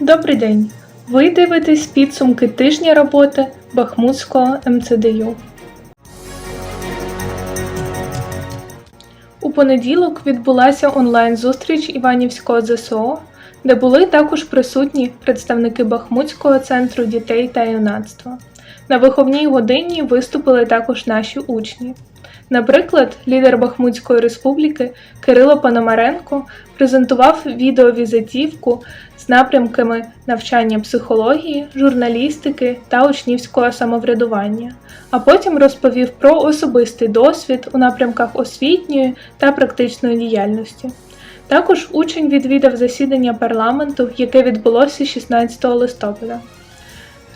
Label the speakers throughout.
Speaker 1: Добрий день! Ви дивитесь підсумки тижня роботи Бахмутського МЦДЮ. У понеділок відбулася онлайн-зустріч Іванівського ЗСО, де були також присутні представники Бахмутського центру дітей та юнацтва. На виховній годині виступили також наші учні. Наприклад, лідер Бахмутської республіки Кирило Пономаренко презентував відеовізитівку з напрямками навчання психології, журналістики та учнівського самоврядування, а потім розповів про особистий досвід у напрямках освітньої та практичної діяльності. Також учень відвідав засідання парламенту, яке відбулося 16 листопада.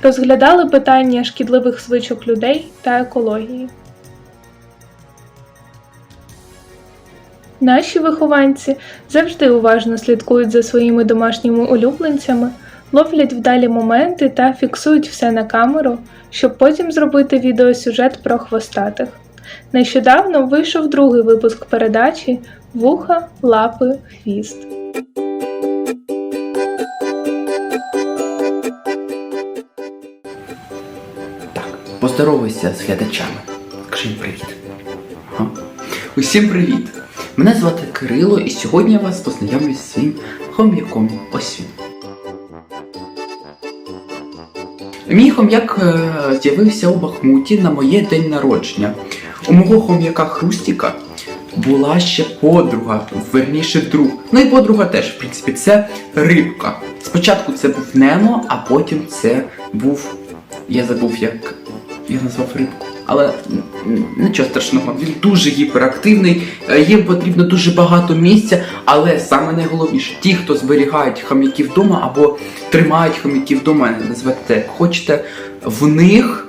Speaker 1: Розглядали питання шкідливих звичок людей та екології. Наші вихованці завжди уважно слідкують за своїми домашніми улюбленцями, ловлять вдалі моменти та фіксують все на камеру, щоб потім зробити відеосюжет про хвостатих. Нещодавно вийшов другий випуск передачі Вуха, лапи, хвіст.
Speaker 2: Поздоровайся з глядачами. Кажи привіт. Ага. Усім привіт! Мене звати Кирило, і сьогодні я вас познайомлю зі своїм хом'яком. Ось він. Мій хом'як е, з'явився у Бахмуті на моє день народження. У мого хом'яка Хрустіка була ще подруга, верніше друг. Ну і подруга теж, в принципі, це рибка. Спочатку це був Немо, а потім це був. Я забув, як я назвав рибку. Але нічого страшного, він дуже гіперактивний, е, їм потрібно дуже багато місця, але саме найголовніше, ті, хто зберігають хом'яків вдома або тримають хом'яків вдома, називайте як хочете, в них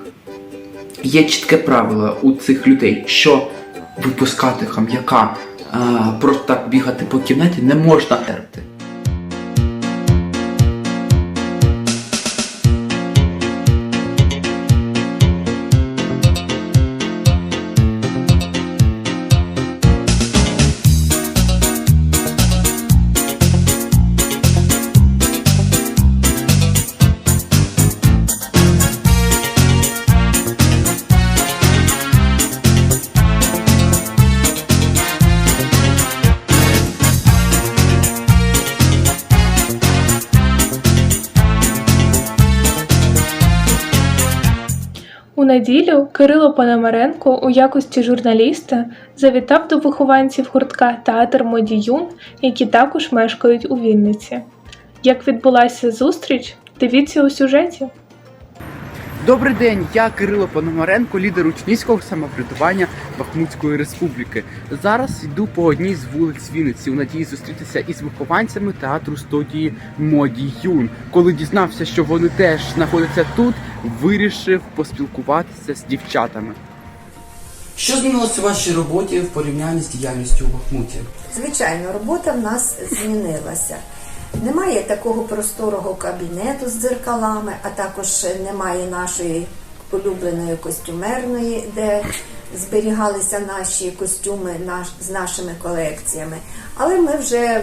Speaker 2: є чітке правило у цих людей, що випускати хом'яка, просто так бігати по кімнаті не можна терпти.
Speaker 1: У неділю Кирило Пономаренко у якості журналіста завітав до вихованців гуртка Театр Модіюн, які також мешкають у Вінниці. Як відбулася зустріч, дивіться у сюжеті.
Speaker 2: Добрий день, я Кирило Пономаренко, лідер учнівського самоврядування Бахмутської республіки. Зараз йду по одній з вулиць Вінниці у надії зустрітися із вихованцями театру студії Моді Юн. Коли дізнався, що вони теж знаходяться тут, вирішив поспілкуватися з дівчатами. Що змінилося у вашій роботі в порівнянні з діяльністю у Бахмуті?
Speaker 3: Звичайно, робота в нас змінилася. Немає такого просторого кабінету з дзеркалами, а також немає нашої улюбленої костюмерної, де зберігалися наші костюми наш, з нашими колекціями. Але ми вже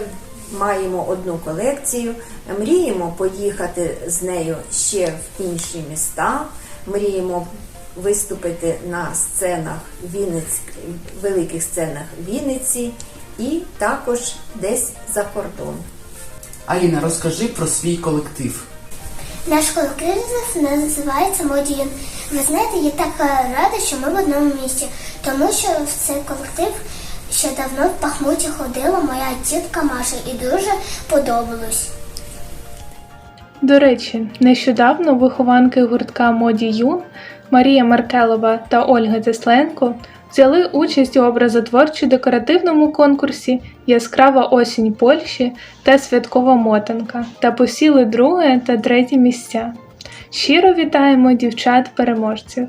Speaker 3: маємо одну колекцію, мріємо поїхати з нею ще в інші міста, мріємо виступити на сценах Вінниць, великих сценах Вінниці і також десь за кордон.
Speaker 2: Аліна, розкажи про свій колектив.
Speaker 4: Наш колектив називається Модіїн. Ви знаєте, я так рада, що ми в одному місті, тому що в цей колектив ще давно в Бахмуті ходила моя тітка Маша і дуже подобалось.
Speaker 1: До речі, нещодавно вихованки гуртка Моді Юн Марія Маркелова та Ольга Тесленко взяли участь у образотворчо-декоративному конкурсі Яскрава осінь Польщі та Святкова мотанка та посіли друге та третє місця. Щиро вітаємо дівчат-переможців!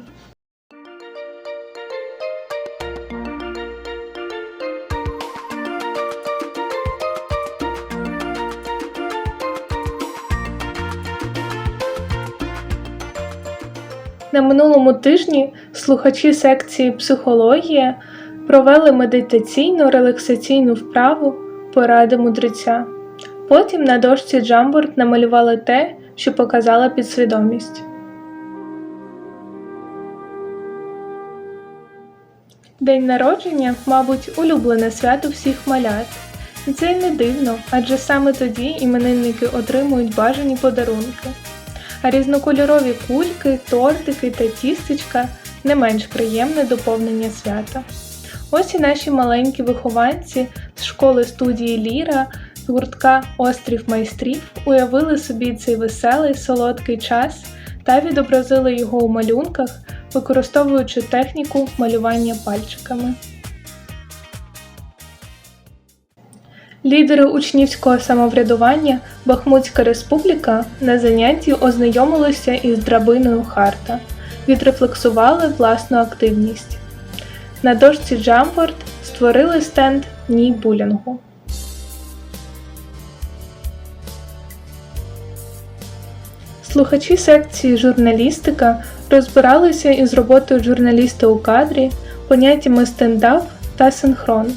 Speaker 1: На минулому тижні слухачі секції психологія провели медитаційну релаксаційну вправу поради мудреця. Потім на дошці Джамборд намалювали те, що показала підсвідомість. День народження, мабуть, улюблене свято всіх малят. І це й не дивно, адже саме тоді іменинники отримують бажані подарунки. А різнокольорові кульки, тортики та тістечка не менш приємне доповнення свята. Ось і наші маленькі вихованці з школи студії Ліра з гуртка Острів майстрів уявили собі цей веселий солодкий час та відобразили його у малюнках, використовуючи техніку малювання пальчиками. Лідери учнівського самоврядування Бахмутська республіка на занятті ознайомилися із драбиною Харта, відрефлексували власну активність. На дошці Jamboard створили стенд Ні булінгу. Слухачі секції журналістика розбиралися із роботою журналіста у кадрі, поняттями стендап та синхрон.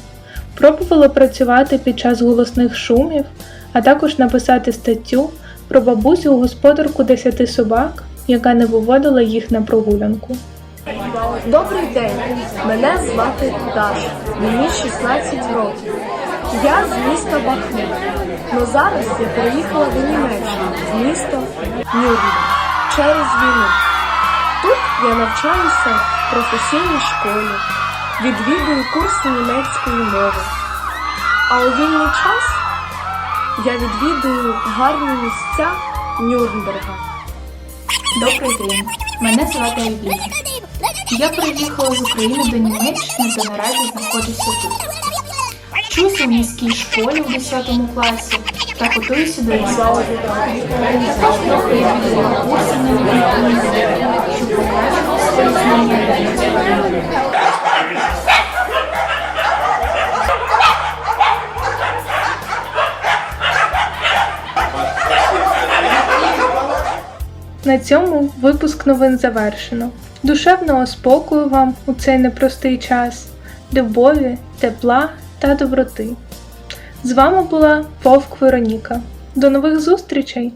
Speaker 1: Пробували працювати під час голосних шумів, а також написати статтю про бабусю господарку десяти собак, яка не виводила їх на прогулянку.
Speaker 5: Добрий день, мене звати Даша, мені 16 років. Я з міста Бахмут. Но зараз я переїхала до Німеччини, в місто Нюрнберг через війну. Тут я навчаюся в професійній школі, відвідую курси німецької мови. А у вільний час я відвідую гарні місця Нюрнберга.
Speaker 6: Добрий день, мене звати Альбіна. Я приїхала з України до Німеччини та наразі знаходжуся тут. Вчуся в міській школі у 10 класі та готуюся до інституту. Також курси на німецькій щоб покращити свої знання.
Speaker 1: На цьому випуск новин завершено. Душевного спокою вам у цей непростий час, любові, тепла та доброти. З вами була Вовк Вероніка. До нових зустрічей!